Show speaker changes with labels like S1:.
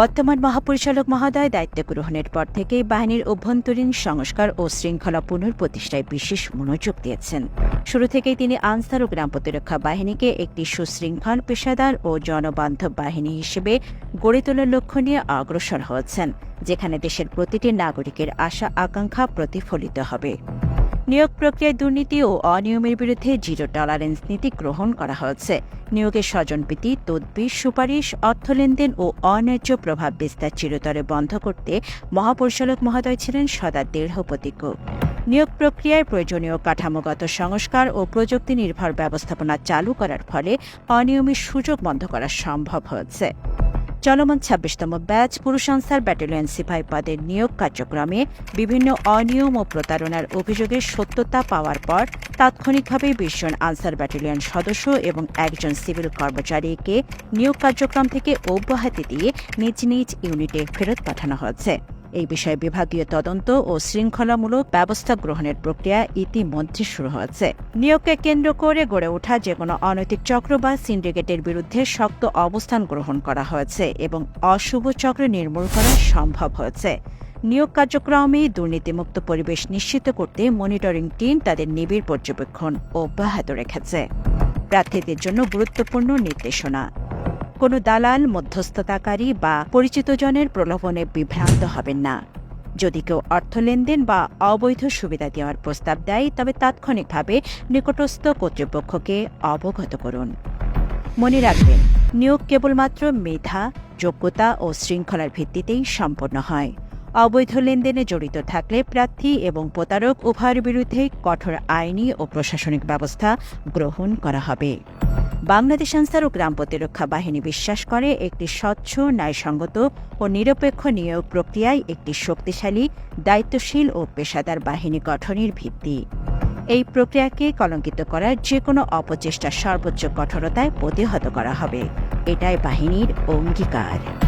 S1: বর্তমান মহাপরিচালক মহোদয় দায়িত্ব গ্রহণের পর থেকেই বাহিনীর অভ্যন্তরীণ সংস্কার ও শৃঙ্খলা পুনর্প্রতিষ্ঠায় বিশেষ মনোযোগ দিয়েছেন। শুরু থেকেই তিনি আনসার ও গ্রাম প্রতিরক্ষা বাহিনীকে একটি সুশৃঙ্খল পেশাদার ও জনবান্ধব বাহিনী হিসেবে গড়ে তোলার লক্ষ্য নিয়ে অগ্রসর হয়েছেন, যেখানে দেশের প্রতিটি নাগরিকের আশা আকাঙ্ক্ষা প্রতিফলিত হবে। নিয়োগ প্রক্রিয়ায় দুর্নীতি ও অনিয়মের বিরুদ্ধে জিরো টলারেন্স নীতি গ্রহণ করা হয়েছে। নিয়োগের স্বজনপ্রীতি, তদবির, সুপারিশ, অর্থ লেনদেন ও অন্যায্য প্রভাব বিস্তার চিরতরে বন্ধ করতে মহাপরিচালক মহোদয় ছিলেন সদা দৃঢ় নিয়োগ প্রক্রিয়ায় প্রয়োজনীয় কাঠামোগত সংস্কার ও প্রযুক্তি নির্ভর ব্যবস্থাপনা চালু করার ফলে অনিয়মের সুযোগ বন্ধ করা সম্ভব হয়েছে। চলমান ছাব্বিশতম ব্যাচ পুরুষ আনসার ব্যাটালিয়ন সিপাহী পদের নিয়োগ কার্যক্রমে বিভিন্ন অনিয়ম ও প্রতারণার অভিযোগের সত্যতা পাওয়ার পর তাৎক্ষণিকভাবে বিশজন আনসার ব্যাটালিয়ন সদস্য এবং একজন সিভিল কর্মচারীকে নিয়োগ কার্যক্রম থেকে অব্যাহতি দিয়ে নিজ নিজ ইউনিটে ফেরত পাঠানো হয়েছে। এই বিষয়ে বিভাগীয় তদন্ত ও শৃঙ্খলামূলক ব্যবস্থা গ্রহণের প্রক্রিয়া ইতিমধ্যে শুরু হয়েছে। নিয়োগকে কেন্দ্র করে গড়ে ওঠা যে কোনো অনৈতিক চক্র বা সিন্ডিকেটের বিরুদ্ধে শক্ত অবস্থান গ্রহণ করা হয়েছে এবং অশুভ চক্র নির্মূল করা সম্ভব হয়েছে। নিয়োগ কার্যক্রমে দুর্নীতিমুক্ত পরিবেশ নিশ্চিত করতে মনিটরিং টিম তাদের নিবিড় পর্যবেক্ষণ অব্যাহত রেখেছে। প্রার্থীদের জন্য গুরুত্বপূর্ণ নির্দেশনা। কোনো দালাল, মধ্যস্থতাকারী বা পরিচিতজনের প্রলোভনে বিভ্রান্ত হবেন না। যদি কেউ অর্থ লেনদেন বা অবৈধ সুবিধা দেওয়ার প্রস্তাব দেয়, তবে তাৎক্ষণিকভাবে নিকটস্থ কর্তৃপক্ষকে অবগত করুন। মনে রাখবেন, নিয়োগ কেবলমাত্র মেধা, যোগ্যতা ও শৃঙ্খলার ভিত্তিতেই সম্পন্ন হয়। অবৈধ লেনদেনে জড়িত থাকলে প্রার্থী এবং প্রতারক উভয়ের বিরুদ্ধে কঠোর আইনি ও প্রশাসনিক ব্যবস্থা গ্রহণ করা হবে। বাংলাদেশ আনসার ও গ্রাম প্রতিরক্ষা বাহিনী বিশ্বাস করে, একটি স্বচ্ছ, ন্যায়সঙ্গত ও নিরপেক্ষ নিয়োগ প্রক্রিয়ায় একটি শক্তিশালী, দায়িত্বশীল ও পেশাদার বাহিনী গঠনের ভিত্তি। এই প্রক্রিয়াকে কলঙ্কিত করার যে কোনো অপচেষ্টা সর্বোচ্চ কঠোরতায় প্রতিহত করা হবে। এটাই বাহিনীর অঙ্গীকার।